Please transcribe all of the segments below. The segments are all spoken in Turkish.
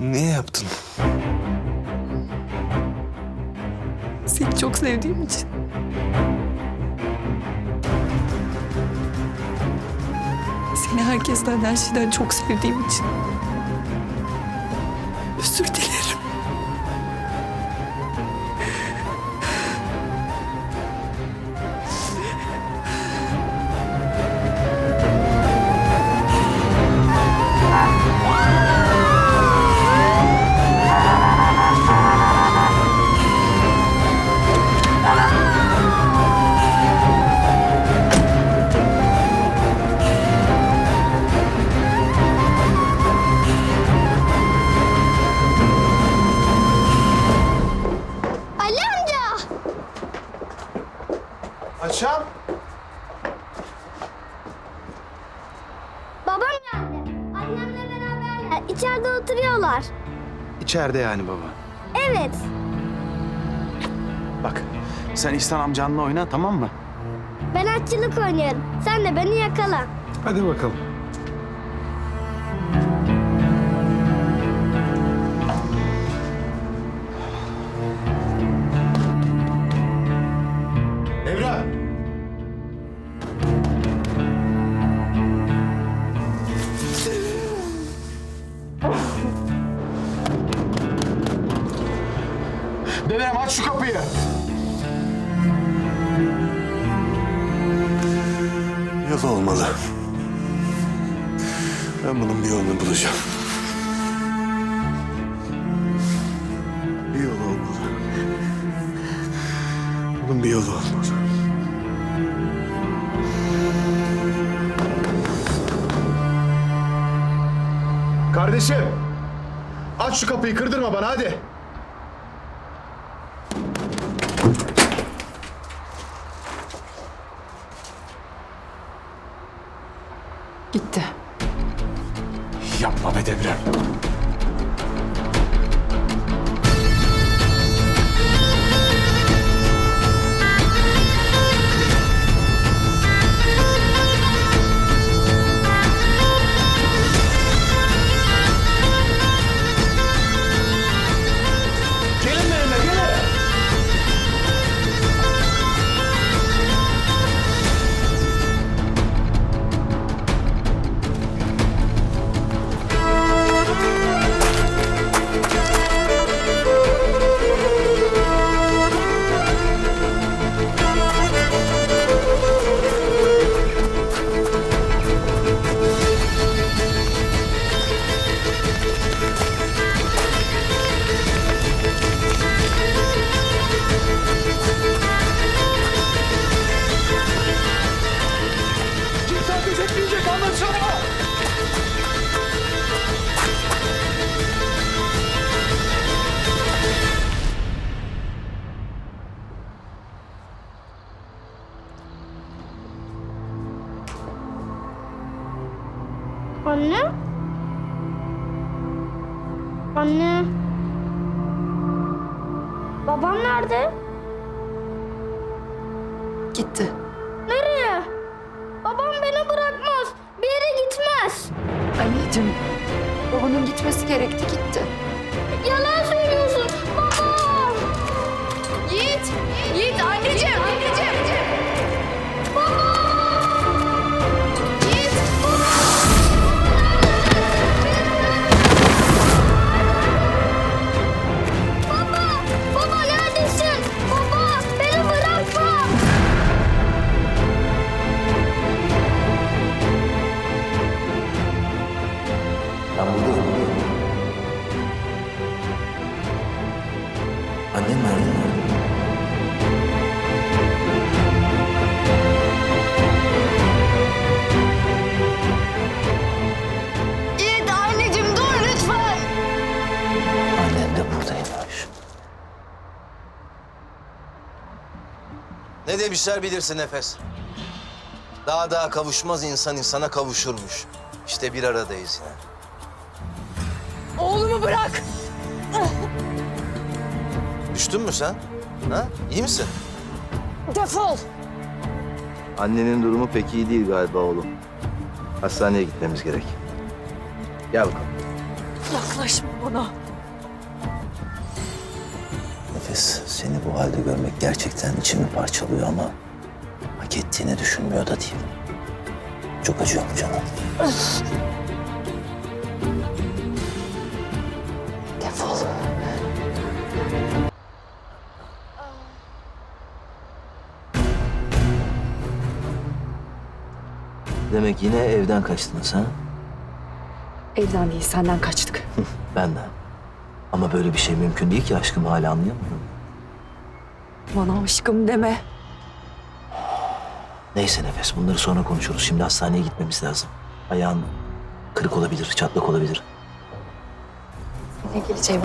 Niye yaptın? Seni çok sevdiğim için. Seni herkesten, her şeyden çok sevdiğim için. Özür dilerim. İçeride yani baba. Evet. Bak sen İhsan amcanla oyna tamam mı? Ben atçılık oynuyorum. Sen de beni yakala. Hadi bakalım. Kapıyı. Yol olmalı. Ben bunun bir yolunu bulacağım. Bir yol olmalı. Bunun bir yolu olmalı. Kardeşim! Aç şu kapıyı kırdırma bana hadi. Gitti. Yapma be Devrem. Babam nerede? Gitti. Nereye? Babam beni bırakmaz. Bir yere gitmez. Anneciğim, babanın gitmesi gerekti, gitti. Yalan söylüyorsun. Annem nerede? Yiğit anneciğim dur lütfen. Annem de buradaymış. Ne demişler bilirsin Nefes. Daha daha kavuşmaz insan insana kavuşurmuş. İşte bir aradayız yine. Oğlumu bırak! Düştün mü sen? Ha? İyi misin? Defol! Annenin durumu pek iyi değil galiba oğlum. Hastaneye gitmemiz gerek. Gel bakalım. Yaklaşma bana. Nefes seni bu halde görmek gerçekten içimi parçalıyor ama hak ettiğini düşünmüyor da değilim. Çok acıyor mu canım? Demek yine evden kaçtınız ha? Evden değil senden kaçtık. Benden. Ama böyle bir şey mümkün değil ki aşkım hala anlayamıyorum. Bana aşkım deme. Neyse Nefes bunları sonra konuşuruz. Şimdi hastaneye gitmemiz lazım. Ayağın kırık olabilir, çatlak olabilir. Ne geleceğim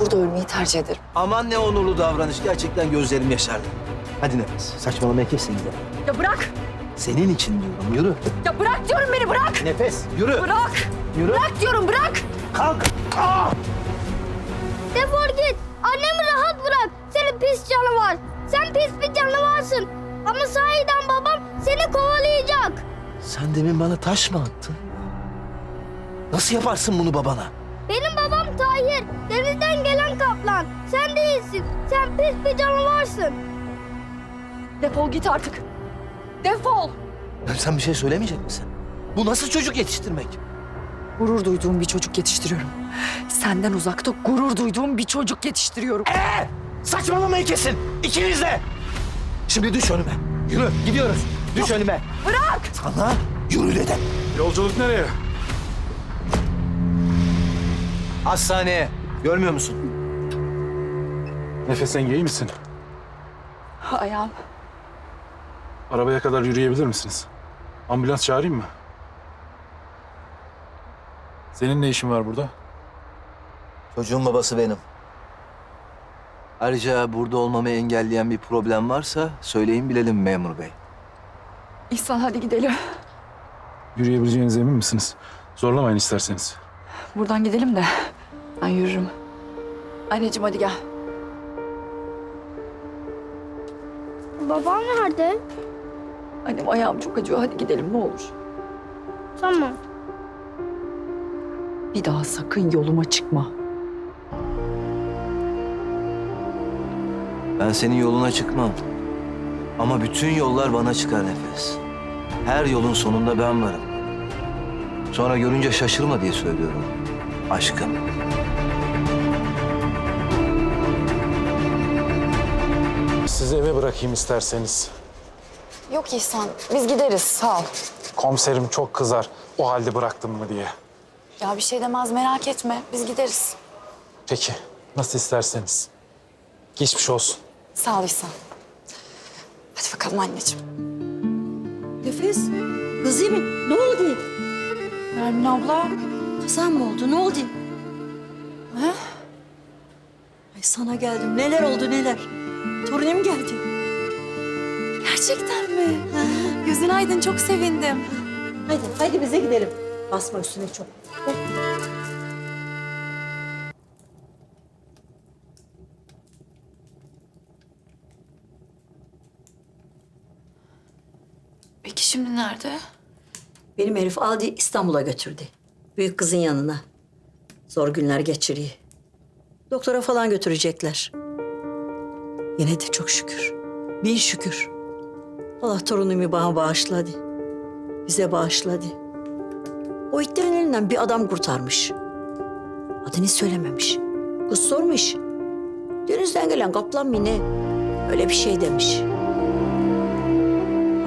burada ölmeyi tercih ederim. Aman ne onurlu davranış. Gerçekten gözlerim yaşardı. Hadi Nefes saçmalamayı kes de gidelim. Ya bırak. Senin için diyorum yürü. Ya bırak diyorum beni bırak. Nefes yürü. Bırak. Yürü. Bırak diyorum bırak. Kalk. Ah! Defol git. Annemi rahat bırak. Senin pis canavar. Sen pis bir canavarsın. Ama sahiden babam seni kovalayacak. Sen demin bana taş mı attın? Nasıl yaparsın bunu babana? Benim babam Tahir. Denizden gelen kaplan. Sen değilsin. Sen pis bir canavarsın. Defol git artık. Defol. Ya sen bir şey söylemeyecek misin? Bu nasıl çocuk yetiştirmek? Gurur duyduğum bir çocuk yetiştiriyorum. Senden uzakta gurur duyduğum bir çocuk yetiştiriyorum. Ee, saçmalamayı kesin. İkiniz de. Şimdi düş önüme. Yürü gidiyoruz. Düş önüme. Bırak. Sana yürü dedim. Yolculuk nereye? Hastaneye. Görmüyor musun? Nefes iyi misin? Ayağım. Arabaya kadar yürüyebilir misiniz? Ambulans çağırayım mı? Senin ne işin var burada? Çocuğun babası benim. Ayrıca burada olmamı engelleyen bir problem varsa söyleyin bilelim memur bey. İhsan hadi gidelim. Yürüyebileceğinize emin misiniz? Zorlamayın isterseniz. Buradan gidelim de ben yürürüm. Anneciğim hadi gel. Babam nerede? Annem ayağım çok acıyor hadi gidelim ne olur. Tamam. Bir daha sakın yoluma çıkma. Ben senin yoluna çıkmam. Ama bütün yollar bana çıkar nefes. Her yolun sonunda ben varım. Sonra görünce şaşırma diye söylüyorum. Aşkım. Sizi eve bırakayım isterseniz. Yok İhsan biz gideriz sağ ol. Komiserim çok kızar o halde bıraktım mı diye. Ya bir şey demez merak etme biz gideriz. Peki nasıl isterseniz. Geçmiş olsun. Sağ ol İhsan. Hadi bakalım anneciğim. Nefes, kızım ne oldu? Nermin abla. Kazan mı oldu, ne oldu? Ha? Ay sana geldim, neler oldu neler? Torunum geldi. Gerçekten mi? Gözün aydın çok sevindim. Hadi, hadi bize gidelim. Basma üstüne çok. Peki şimdi nerede? Benim herif aldı İstanbul'a götürdü. Büyük kızın yanına. Zor günler geçiriyor. Doktora falan götürecekler. Yine de çok şükür. Bin şükür. Allah torunumu bana bağışladı. Bize bağışladı. O itlerin elinden bir adam kurtarmış. Adını söylememiş. Kız sormuş. Denizden gelen kaplan mı ne? Öyle bir şey demiş.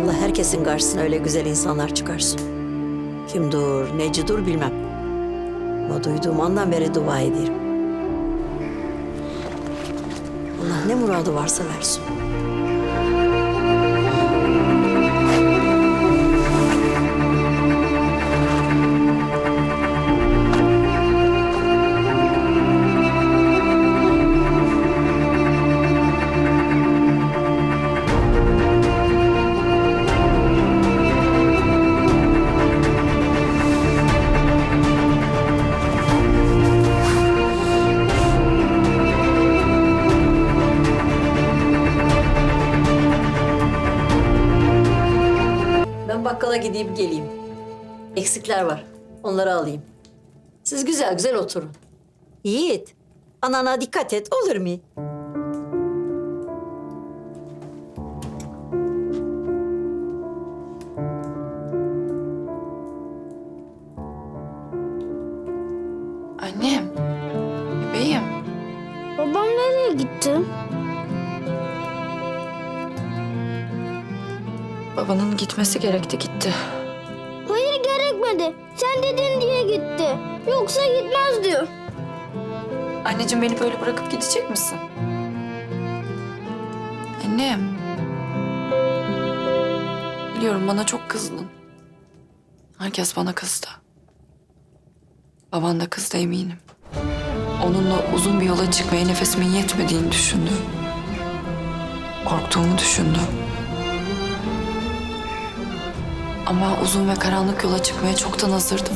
Allah herkesin karşısına öyle güzel insanlar çıkarsın. Kim dur, neci dur bilmem. Ama duyduğum andan beri dua ederim. Allah ne muradı varsa versin. Ben bakkala gideyim geleyim. Eksikler var. Onları alayım. Siz güzel güzel oturun. Yiğit, anana dikkat et olur mu? Annem. Bebeğim. Babam nereye gitti? Babanın gitmesi gerekti gitti. Hayır gerekmedi. Sen dedin diye gitti. Yoksa gitmez diyor. Anneciğim beni böyle bırakıp gidecek misin? Annem. Biliyorum bana çok kızdın. Herkes bana kızdı. Baban da kızdı eminim. Onunla uzun bir yola çıkmaya nefesimin yetmediğini düşündüm. Korktuğumu düşündüm. Ama uzun ve karanlık yola çıkmaya çoktan hazırdım.